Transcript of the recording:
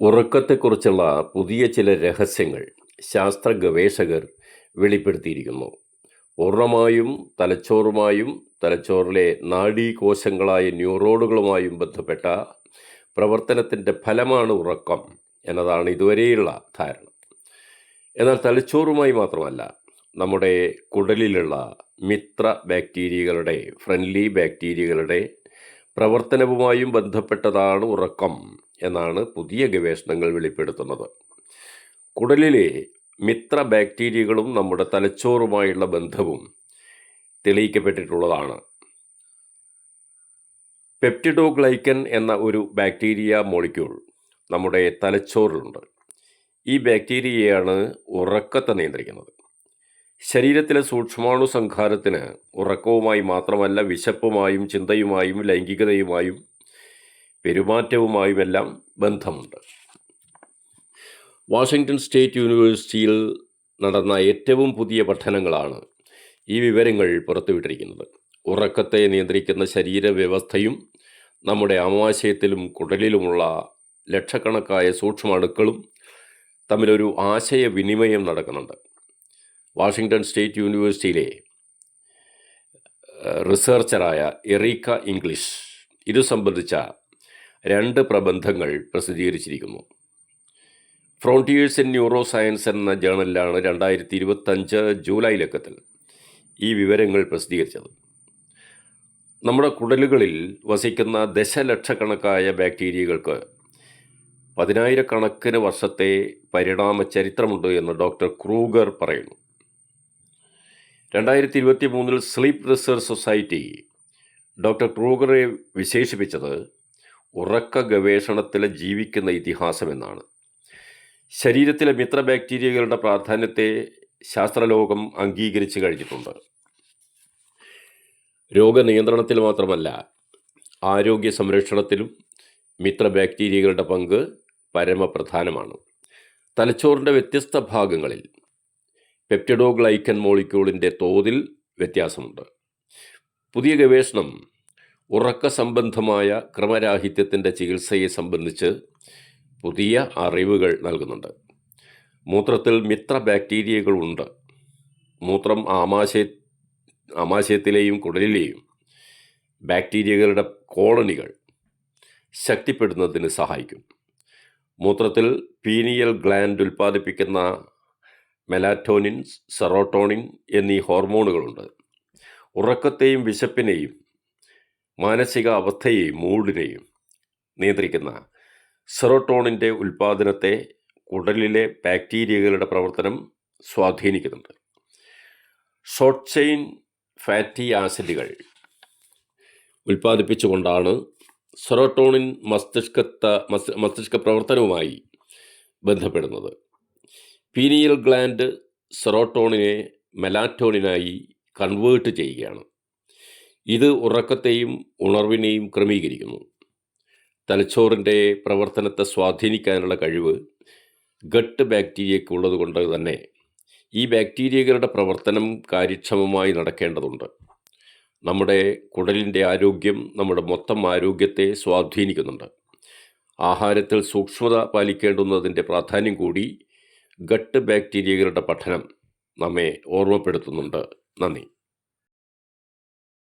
ഉറക്കത്തെക്കുറിച്ചുള്ള പുതിയ ചില രഹസ്യങ്ങൾ ശാസ്ത്ര ഗവേഷകർ വെളിപ്പെടുത്തിയിരിക്കുന്നു. ഉറമായും തലച്ചോറുമായും തലച്ചോറിലെ നാഡീകോശങ്ങളായ ന്യൂറോണുകളുമായും ബന്ധപ്പെട്ട പ്രവർത്തനത്തിന്റെ ഫലമാണ് ഉറക്കം എന്നതാണ് ഇതുവരെയുള്ള ധാരണ. എന്നാൽ തലച്ചോറുമായി മാത്രമല്ല നമ്മുടെ കുടലിലുള്ള മിത്ര ബാക്ടീരിയകളുടെ ഫ്രണ്ട്ലി ബാക്ടീരിയകളുടെ പ്രവർത്തനവുമായും ബന്ധപ്പെട്ടതാണ് ഉറക്കം എന്നാണ് പുതിയ ഗവേഷണങ്ങൾ വെളിപ്പെടുത്തുന്നത്. കുടലിലെ മിത്ര ബാക്ടീരിയകളും നമ്മുടെ തലച്ചോറുമായുള്ള ബന്ധവും തെളിയിക്കപ്പെട്ടിട്ടുള്ളതാണ്. പെപ്റ്റിഡോഗ്ലൈക്കൻ എന്ന ഒരു ബാക്ടീരിയ മോളിക്യൂൾ നമ്മുടെ തലച്ചോറിലുണ്ട്. ഈ ബാക്ടീരിയയാണ് ഉറക്കത്തെ നിയന്ത്രിക്കുന്നത്. ശരീരത്തിലെ സൂക്ഷ്മാണു സംഹാരത്തിന് ഉറക്കവുമായി മാത്രമല്ല വിശപ്പുമായും ചിന്തയുമായും ലൈംഗികതയുമായും പെരുമാറ്റവുമായുമെല്ലാം ബന്ധമുണ്ട്. വാഷിങ്ടൺ സ്റ്റേറ്റ് യൂണിവേഴ്സിറ്റിയിൽ നടന്ന ഏറ്റവും പുതിയ പഠനങ്ങളാണ് ഈ വിവരങ്ങൾ പുറത്തുവിട്ടിരിക്കുന്നത്. ഉറക്കത്തെ നിയന്ത്രിക്കുന്ന ശരീരവ്യവസ്ഥയും നമ്മുടെ ആമാശയത്തിലും കുടലിലുമുള്ള ലക്ഷക്കണക്കായ സൂക്ഷ്മാണുക്കളും തമ്മിലൊരു ആശയവിനിമയം നടക്കുന്നുണ്ട്. വാഷിങ്ടൺ സ്റ്റേറ്റ് യൂണിവേഴ്സിറ്റിയിലെ റിസർച്ചറായ എറീക്ക ഇംഗ്ലീഷ് ഇത് സംബന്ധിച്ച രണ്ട് പ്രബന്ധങ്ങൾ പ്രസിദ്ധീകരിച്ചിരിക്കുന്നു. ഫ്രോണ്ടിയേഴ്സ് ഇൻ ന്യൂറോ സയൻസ് എന്ന ജേണലിലാണ് രണ്ടായിരത്തി ഇരുപത്തഞ്ച് ജൂലൈ ലക്കത്തിൽ ഈ വിവരങ്ങൾ പ്രസിദ്ധീകരിച്ചത്. നമ്മുടെ കുടലുകളിൽ വസിക്കുന്ന ദശലക്ഷക്കണക്കായ ബാക്ടീരിയകൾക്ക് പതിനായിരക്കണക്കിന് വർഷത്തെ പരിണാമ ചരിത്രമുണ്ട് എന്ന് ഡോക്ടർ ക്രൂഗർ പറയുന്നു. രണ്ടായിരത്തി ഇരുപത്തി മൂന്നിൽ സ്ലീപ്പ് റിസർച്ച് സൊസൈറ്റി ഡോക്ടർ ക്രൂഗറെ വിശേഷിപ്പിച്ചത് ഉറക്ക ഗവേഷണത്തിലെ ജീവിക്കുന്ന ഇതിഹാസം എന്നാണ് ശരീരത്തിലെ മിത്ര ബാക്ടീരിയകളുടെ പ്രാധാന്യത്തെ ശാസ്ത്രലോകം അംഗീകരിച്ചു കഴിഞ്ഞിട്ടുണ്ട്. രോഗനിയന്ത്രണത്തിൽ മാത്രമല്ല ആരോഗ്യ സംരക്ഷണത്തിലും മിത്ര ബാക്ടീരിയകളുടെ പങ്ക് പരമപ്രധാനമാണ്. തലച്ചോറിന്റെ വ്യത്യസ്ത ഭാഗങ്ങളിൽ പെപ്റ്റഡോഗ്ലൈക്കൻ മോളിക്യൂളിന്റെ തോതിൽ വ്യത്യാസമുണ്ട്. പുതിയ ഗവേഷണം ഉറക്ക സംബന്ധമായ ക്രമരാഹിത്യത്തിന്റെ ചികിത്സയെ സംബന്ധിച്ച് പുതിയ അറിവുകൾ നൽകുന്നുണ്ട്. മൂത്രത്തിൽ മിത്ര ബാക്ടീരിയകളുണ്ട്. മൂത്രം ആമാശയ ആമാശയത്തിലെയും കുടലിലെയും ബാക്ടീരിയകളുടെ കോളനികൾ ശക്തിപ്പെടുന്നതിന് സഹായിക്കും. മൂത്രത്തിൽ പീനിയൽ ഗ്ലാൻഡ് ഉൽപ്പാദിപ്പിക്കുന്ന മെലാറ്റോണിൻ സെറോട്ടോണിൻ എന്നീ ഹോർമോണുകളുണ്ട്. ഉറക്കത്തെയും വിശപ്പിനെയും മാനസിക അവസ്ഥയെയും മൂഡിനെയും നിയന്ത്രിക്കുന്ന സെറോട്ടോണിന്റെ ഉൽപ്പാദനത്തെ കുടലിലെ ബാക്ടീരിയകളുടെ പ്രവർത്തനം സ്വാധീനിക്കുന്നുണ്ട്. ഷോർട്ട് ചെയിൻ ഫാറ്റി ആസിഡുകൾ ഉൽപ്പാദിപ്പിച്ചുകൊണ്ടാണ് സെറോട്ടോണിൻ മസ്തിഷ്കത്ത മസ് മസ്തിഷ്ക പ്രവർത്തനവുമായി ബന്ധപ്പെടുന്നത്. പീനിയൽ ഗ്ലാൻഡ് സെറോട്ടോണിനെ മെലാറ്റോണിനായി കൺവേർട്ട് ചെയ്യുകയാണ്. ഇത് ഉറക്കത്തെയും ഉണർവിനെയും ക്രമീകരിക്കുന്നു. തലച്ചോറിന്റെ പ്രവർത്തനത്തെ സ്വാധീനിക്കാനുള്ള കഴിവ് ഗട്ട് ബാക്ടീരിയയ്ക്കുള്ളത് കൊണ്ട് തന്നെ ഈ ബാക്ടീരിയകളുടെ പ്രവർത്തനം കാര്യക്ഷമമായി നടക്കേണ്ടതുണ്ട്. നമ്മുടെ കുടലിന്റെ ആരോഗ്യം നമ്മുടെ മൊത്തം ആരോഗ്യത്തെ സ്വാധീനിക്കുന്നുണ്ട്. ആഹാരത്തിൽ സൂക്ഷ്മത പാലിക്കേണ്ടുന്നതിന്റെ പ്രാധാന്യം കൂടി ഗട്ട് ബാക്ടീരിയകളുടെ പഠനം നമ്മെ ഓർമ്മപ്പെടുത്തുന്നുണ്ട്. നന്ദി.